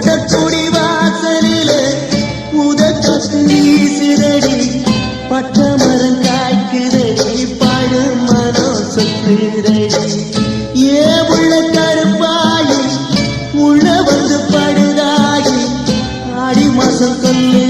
ஒட்டக்குடி வாசலிலே உதட்டு வீசிரடி பட்ட மரம் காய்க்கிறடி படு மனம் சுற்றுகிறடி ஏ உள்ள கருப்பாயி உள்ள வந்து படுதாயி ஆடி மாசம் கொள்ளு